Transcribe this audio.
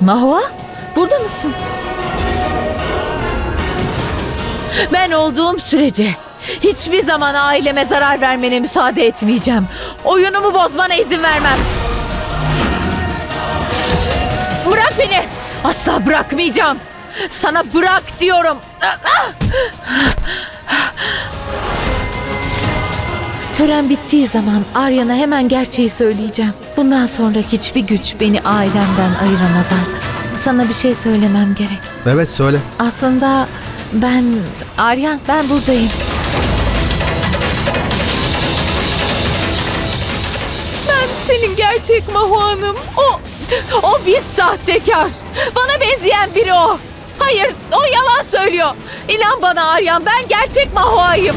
Mahua, burada mısın? Ben olduğum sürece hiçbir zaman aileme zarar vermene müsaade etmeyeceğim. Oyunumu bozmana izin vermem. Bırak beni. Asla bırakmayacağım. Sana bırak diyorum. Tören bittiği zaman Arya'na hemen gerçeği söyleyeceğim. Bundan sonra hiçbir güç beni ailemden ayıramaz artık. Sana bir şey söylemem gerek. Evet söyle. Aslında ben Aryan ben buradayım. Ben senin gerçek Mahuan'ım. O o bir sahtekar. Bana benzeyen biri o. Hayır, o yalan söylüyor. İnan bana Aryan, ben gerçek Mahua'yım.